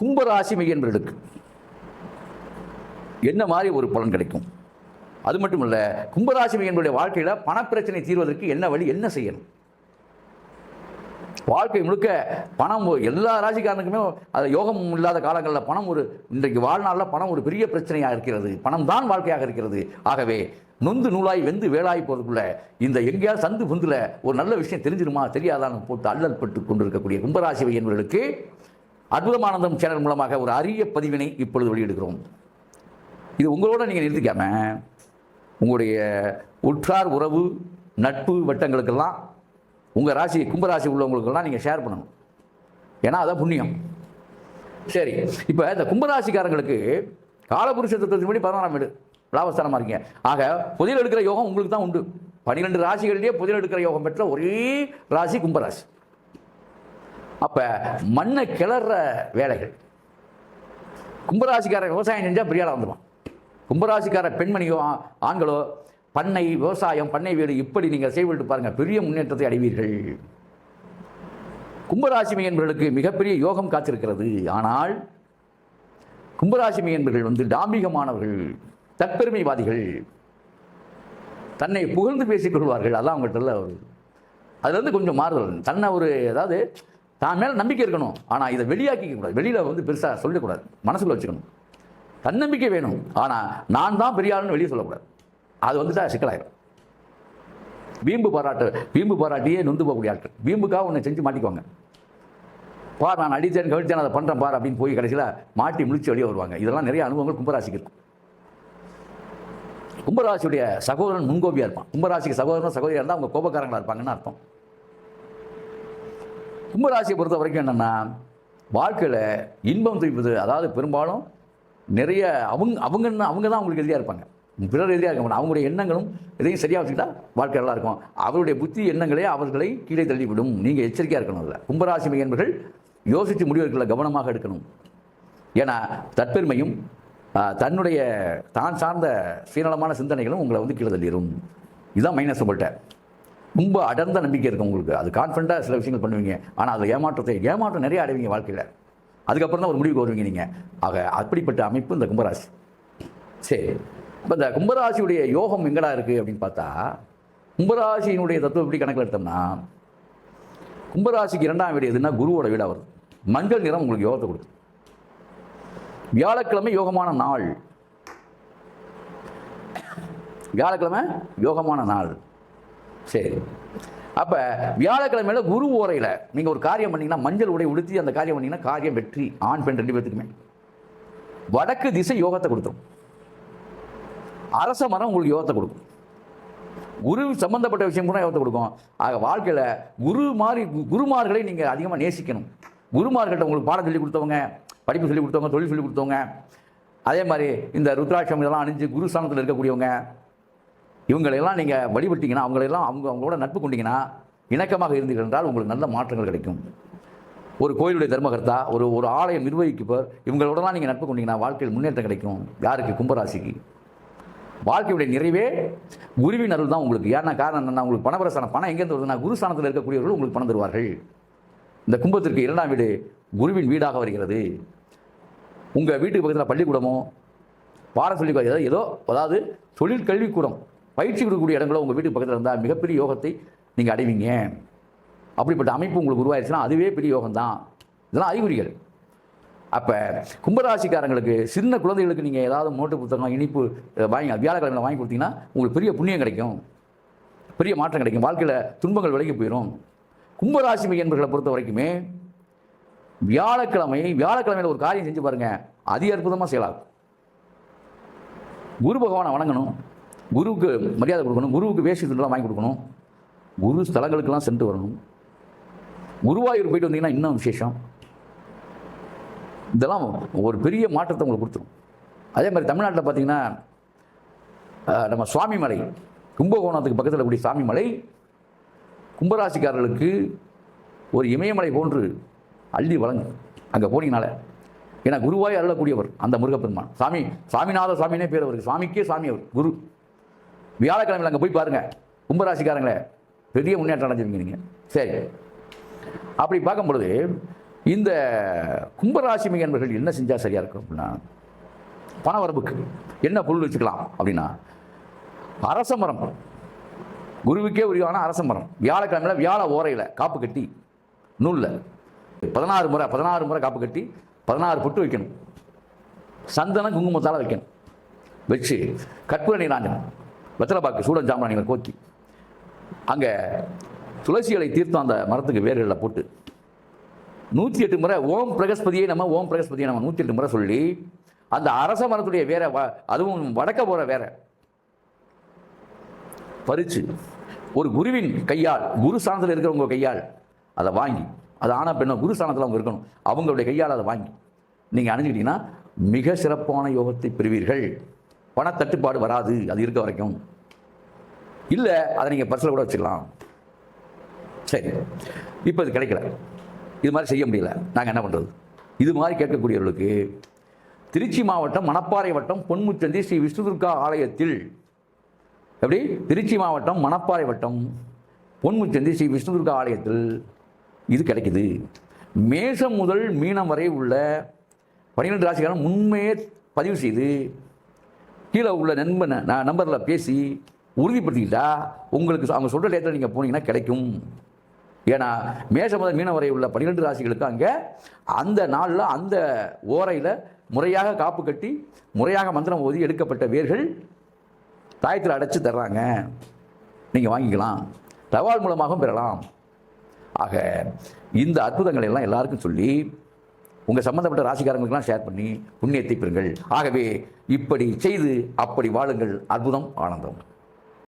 கும்பராசி மையன்பர்களுக்கு என்ன மாதிரி ஒரு பலன் கிடைக்கும்? அது மட்டும் இல்லை கும்பராசி மையன்பருடைய வாழ்க்கையில் பணப்பிரச்சனை தீர்வதற்கு என்ன வழி என்ன செய்யணும்? வாழ்க்கை முழுக்க பணம் எல்லா ராசிக்காரனுக்குமே அது யோகம் இல்லாத காலங்களில் பணம் ஒரு இன்றைக்கு வாழ்நாளில் பணம் ஒரு பெரிய பிரச்சனையாக இருக்கிறது. பணம் தான் வாழ்க்கையாக இருக்கிறது. ஆகவே நொந்து நூலாய் வெந்து வேலாய் போகிறதுக்குள்ள இந்த எங்கேயாவது சந்து புந்தில் ஒரு நல்ல விஷயம் தெரிஞ்சிருமா தெரியாதான்னு போட்டு அல்லல் பட்டு கொண்டிருக்கக்கூடிய கும்பராசி என்பவர்களுக்கு அற்புதமானந்தம் சேனல் மூலமாக ஒரு அரிய பதிவினை இப்பொழுது வெளியிடுகிறோம். இது உங்களோட நீங்கள் நிறுத்திக்காம உங்களுடைய உற்றார் உறவு நட்பு வட்டங்களுக்கெல்லாம் உங்கள் ராசி கும்பராசி உள்ளவங்களுக்கெல்லாம் நீங்கள் ஷேர் பண்ணணும். ஏன்னா அதான் புண்ணியம். சரி இப்போ இந்த கும்பராசிக்காரங்களுக்கு காலபுருஷ தத்துவத்தின்படி பதினாறாம் வீடு லாபஸ்தானமாக இருக்கீங்க. ஆக புதில் எடுக்கிற யோகம் உங்களுக்கு தான் உண்டு. பன்னிரெண்டு ராசிகளிலேயே புதில் எடுக்கிற யோகம் பெற்ற ஒரே ராசி கும்பராசி அப்போ மண்ணை கிளற வேலைகள். கும்பராசிக்கார விவசாயம் செஞ்சால் பெரியாளாக வந்துடுவான் கும்பராசிக்கார பெண்மணியோ ஆண்களோ பண்ணை விவசாயம் பண்ணை வீடு இப்படி நீங்கள் செய்விட்டு பாருங்கள் பெரிய முன்னேற்றத்தை அடைவீர்கள். கும்பராசி மையன்பர்களுக்கு மிகப்பெரிய யோகம் காத்திருக்கிறது. ஆனால் கும்பராசி மையன்பர்கள் வந்து டாம்பிகமானவர்கள் தற்பெருமைவாதிகள். தன்னை புகழ்ந்து பேசிக் கொள்வார்கள். அதான் அவங்கள்ட்ட ஒரு அதுலேருந்து கொஞ்சம் மாறுதல். தன்னை ஒரு அதாவது தான் மேலே நம்பிக்கை இருக்கணும். ஆனால் இதை வெளியாக்கிக்க கூடாது. வெளியில் வந்து பெருசாக சொல்லக்கூடாது. மனசுக்குள்ள வச்சுக்கணும். தன்னம்பிக்கை வேணும். ஆனால் நான் தான் பெரியாளுன்னு வெளியே சொல்லக்கூடாது. அது வந்துட்டா சிக்கலாயிரும். வீம்பு பாராட்டு வீம்பு பாராட்டியே நொந்து போகக்கூடிய ஆட்கள். வீம்புக்காக ஒன்று செஞ்சு மாட்டிக்குவாங்க. பார் நான் அடித்தேன் கவிழ்த்தேன் அதை பண்ணுறேன் பார் அப்படின்னு போய் கடைசியில் மாட்டி முழிச்சு வெளியே வருவாங்க. இதெல்லாம் நிறைய அனுபவங்கள் கும்பராசிக்கு இருக்கும். கும்பராசியுடைய சகோதரன் முன்கோபியாக இருப்பான். கும்பராசிக்கு சகோதரன் சகோதரியாக இருந்தால் அவங்க கோபக்காரங்களாக இருப்பாங்கன்னு அர்த்தம். கும்பராசியை பொறுத்த வரைக்கும் என்னென்னா வாழ்க்கையில் இன்பம் துய்ப்பது அதாவது பெரும்பாலும் நிறைய அவங்க அவங்கன்னா அவங்க தான் அவங்களுக்கு எதிரியாக இருப்பாங்க. பிறர் எதிரியாக இருக்க மாட்டாங்க. அவங்களுடைய எண்ணங்களும் எதையும் சரியாக வச்சுக்கிட்டா வாழ்க்கை நல்லா இருக்கும். அவருடைய புத்தி எண்ணங்களே அவர்களை கீழே தள்ளிவிடும். நீங்கள் எச்சரிக்கையாக இருக்கணும் அதில். கும்பராசி மையன்பர்கள் யோசித்து முடிவெடுக்கல கவனமாக எடுக்கணும். ஏன்னா தற்பெருமையும் தன்னுடைய தான் சார்ந்த சீனலமான சிந்தனைகளும் உங்களை வந்து கீழே தள்ளிடும் இதுதான் மைனஸ் உங்கள்கிட்ட ரொம்ப அடர்ந்த நம்பிக்கை இருக்கும் உங்களுக்கு. அது கான்ஃபிடண்ட்டாக சில விஷயங்கள் பண்ணுவீங்க. ஆனால் அது ஏமாற்றத்தை ஏமாற்றம் நிறைய அடைவீங்க வாழ்க்கையில். அதுக்கப்புறம் தான் ஒரு முடிவுக்கு வருவீங்க நீங்கள் ஆக அப்படிப்பட்ட அமைப்பு இந்த கும்பராசி. சரி. இப்போ இந்த கும்பராசியுடைய யோகம் எங்கடா இருக்குது அப்படின்னு பார்த்தா கும்பராசியினுடைய தத்துவம் எப்படி கணக்கில் எடுத்தோம்னா கும்பராசிக்கு இரண்டாம் வீடு எதுன்னா குருவோட வீடாக வருது. மஞ்சள் நிறம் உங்களுக்கு யோகத்தை கொடுக்கும் வியாழக்கிழமை யோகமான நாள். வியாழக்கிழமை யோகமான நாள். சரி. அப்போ வியாழக்கிழமையில குரு ஓரையில் நீங்கள் ஒரு காரியம் பண்ணீங்கன்னா மஞ்சள் உடை உடுத்தி அந்த காரியம் பண்ணீங்கன்னா காரியம் வெற்றி ஆண் பெண் ரெண்டு பேத்துக்குமே. வடக்கு திசை யோகத்தை கொடுத்துரும். அரச மரம் உங்களுக்கு யோகத்தை கொடுக்கும். குரு சம்பந்தப்பட்ட விஷயம் கூட யோகத்தை கொடுக்கும். ஆக வாழ்க்கையில் குரு மாதிரி கு- குருமார்களை நீங்கள் அதிகமாக நேசிக்கணும். குருமார்கள்ட்ட உங்களுக்கு பாடம் சொல்லி கொடுத்தவங்க படிப்பு சொல்லி கொடுத்தவங்க தொழில் சொல்லி கொடுத்தவங்க அதே மாதிரி இந்த ருத்ராட்சம் இதெல்லாம் அணிஞ்சு குருஸ்தானத்தில் இருக்கக்கூடியவங்க இவங்களையெல்லாம் நீங்கள் வழிபட்டீங்கன்னா அவங்களெல்லாம் அவங்க அவங்களோட நட்பு கொண்டீங்கன்னா இணக்கமாக இருந்தீர்கள் என்றால் உங்களுக்கு நல்ல மாற்றங்கள் கிடைக்கும். ஒரு கோயிலுடைய தர்மகர்த்தா ஒரு ஒரு ஆலயம் நிர்வகிப்பவர் இவங்களோடலாம் நீங்கள் நட்பு கொண்டீங்கன்னா வாழ்க்கையில் முன்னேற்றம் கிடைக்கும். யாருக்கு? கும்பராசிக்கு. வாழ்க்கையுடைய நிறைவே குருவின் அருள் தான் உங்களுக்கு. ஏன்னா காரணம் என்னென்னா உங்களுக்கு பணபரசான பணம் எங்கேருந்து வருதுன்னா குருஸ்தானத்தில் இருக்கக்கூடியவர்கள் உங்களுக்கு பணம் தருவார்கள். இந்த கும்பத்திற்கு இரண்டாம் வீடு குருவின் வீடாக வருகிறது. உங்கள் வீட்டுக்கு பக்கத்தில் பள்ளிக்கூடமோ பாடம் சொல்லி ஏதோ ஏதோ அதாவது தொழில் கல்விக்கூடம் பயிற்சி கொடுக்கக்கூடிய இடங்களோ உங்கள் வீட்டுக்கு பக்கத்தில் இருந்தால் மிகப்பெரிய யோகத்தை நீங்கள் அடைவீங்க. அப்படிப்பட்ட அமைப்பு உங்களுக்கு உருவாயிருச்சுன்னா அதுவே பெரிய யோகம் தான் இதெல்லாம் அறிகுறிகள். அப்போ கும்பராசிக்காரங்களுக்கு சின்ன குழந்தைகளுக்கு நீங்கள் ஏதாவது மோட்டு புத்தகம் இனிப்பு வாங்கி வியாழக்கிழமையில் வாங்கி கொடுத்தீங்கன்னா உங்களுக்கு பெரிய புண்ணியம் கிடைக்கும். பெரிய மாற்றம் கிடைக்கும். வாழ்க்கையில் துன்பங்கள் விலகி போயிடும் கும்பராசி மையன்பர்களை பொறுத்த வரைக்குமே வியாழக்கிழமை வியாழக்கிழமையில் ஒரு காரியம் செஞ்சு பாருங்கள் அதி அற்புதமாக செயலாகும். குரு பகவானை வணங்கணும். குருவுக்கு மரியாதை கொடுக்கணும் குருவுக்கு வேஷ்டி துண்டெல்லாம் வாங்கி கொடுக்கணும். குரு ஸ்தலங்களுக்கெல்லாம் சென்று வரணும். குருவாயூர் போயிட்டு வந்தீங்கன்னா இன்னும் விசேஷம். இதெல்லாம் ஒரு பெரிய மாற்றத்தை உங்களுக்கு கொடுத்துரும். அதே மாதிரி தமிழ்நாட்டில் பார்த்தீங்கன்னா நம்ம சுவாமிமலை கும்பகோணத்துக்கு பக்கத்தில் கூடிய சுவாமிமலை கும்பராசிக்காரர்களுக்கு ஒரு இமயமலை போன்று அள்ளி வழங்கும். அங்கே போனீங்கனால. ஏன்னா குருவாய் அருளக்கூடியவர் அந்த முருகப்பெருமான். சாமி சாமிநாத சுவாமினே பேர் அவருக்கு. சாமிக்கே சாமி அவர் குரு. வியாழக்கிழமையில் அங்கே போய் பாருங்கள் கும்பராசிக்காரங்களே பெரிய முன்னேற்றம் அடைஞ்சிருங்க நீங்கள் சரி. அப்படி பார்க்கும் பொழுது இந்த கும்பராசி என்பர்கள் என்ன செஞ்சால் சரியாக இருக்கும் அப்படின்னா பணவரவுக்கு என்ன பொருள் வச்சுக்கலாம் அப்படின்னா அரச மரம். குருவுக்கே உரிவான அரச மரம். வியாழக்கிழமையில் வியாழ ஓரையில் காப்பு கட்டி நூலில். பதினாறு முறை பதினாறு முறை காப்பு கட்டி பதினாறு பொட்டு வைக்கணும். சந்தனம் குங்குமத்தால் வைக்கணும். வச்சு கற்பூர நீராஞ்சனம் வெத்தலைப்பாக்கு சூடன் ஜாமராணிகளை கோத்தி அங்கே துளசிகளை தீர்த்தம் அந்த மரத்துக்கு வேர்களில் போட்டு நூற்றி எட்டு முறை ஓம் பிரகஸ்பதியை நம்ம ஓம் பிரகஸ்பதியை நம்ம நூற்றி எட்டு முறை சொல்லி அந்த அரச மரத்துடைய வேற வ- அதுவும் வடக்க போகிற வேற பறித்து ஒரு குருவின் கையால் குரு ஸ்தானத்தில் இருக்கிறவங்க கையால் அதை வாங்கி அது ஆனா பெண்ணோ குரு ஸ்தானத்தில் அவங்க இருக்கணும் அவங்களுடைய கையால் அதை வாங்கி நீங்கள் அணிஞ்சுக்கிட்டிங்கன்னா மிக சிறப்பான யோகத்தை பெறுவீர்கள். பணத்தட்டுப்பாடு வராது. அது இருக்க வரைக்கும். இல்லை அதை நீங்கள் பர்சில் கூட வச்சுக்கலாம். சரி. இப்போ இது கிடைக்கல. இது மாதிரி செய்ய முடியல. நாங்கள் என்ன பண்ணுறது இது மாதிரி கேட்கக்கூடியவர்களுக்கு திருச்சி மாவட்டம் மணப்பாறை வட்டம் பொன்முச்சந்தி ஸ்ரீ விஷ்ணுதுர்கா ஆலயத்தில் எப்படி? திருச்சி மாவட்டம் மணப்பாறை வட்டம் பொன்முச்சந்தி ஸ்ரீ விஷ்ணுதுர்கா ஆலயத்தில் இது கிடைக்குது. மேஷம் முதல் மீனம் வரை உள்ள பன்னிரெண்டு ராசிக்காரன் முன்மையே பதிவு செய்து கீழே உள்ள நண்பனை நான் நம்பரில் பேசி உறுதிப்படுத்திக்கிட்டா உங்களுக்கு அவங்க சொல்கிற டேட்டில் நீங்கள் போனீங்கன்னா கிடைக்கும். ஏன்னா மேஷம் முதல் வரை உள்ள பன்னிரெண்டு ராசிகளுக்கு அங்கே அந்த நாளில் அந்த ஓரையில் முறையாக காப்பு கட்டி முறையாக மந்திரம் ஓதி எடுக்கப்பட்ட வேர்கள் தாயத்தில் அடைச்சி தர்றாங்க. நீங்கள் வாங்கிக்கலாம். தவால் மூலமாகவும் பெறலாம். ஆக இந்த அற்புதங்களை எல்லாம் எல்லாருக்கும் சொல்லி உங்கள் சம்மந்தப்பட்ட ராசிக்காரங்களுக்கெல்லாம் ஷேர் பண்ணி புண்ணியத்தை பெறுங்கள். ஆகவே இப்படி செய்து அப்படி வாழுங்கள். அற்புதம் ஆனந்தம்.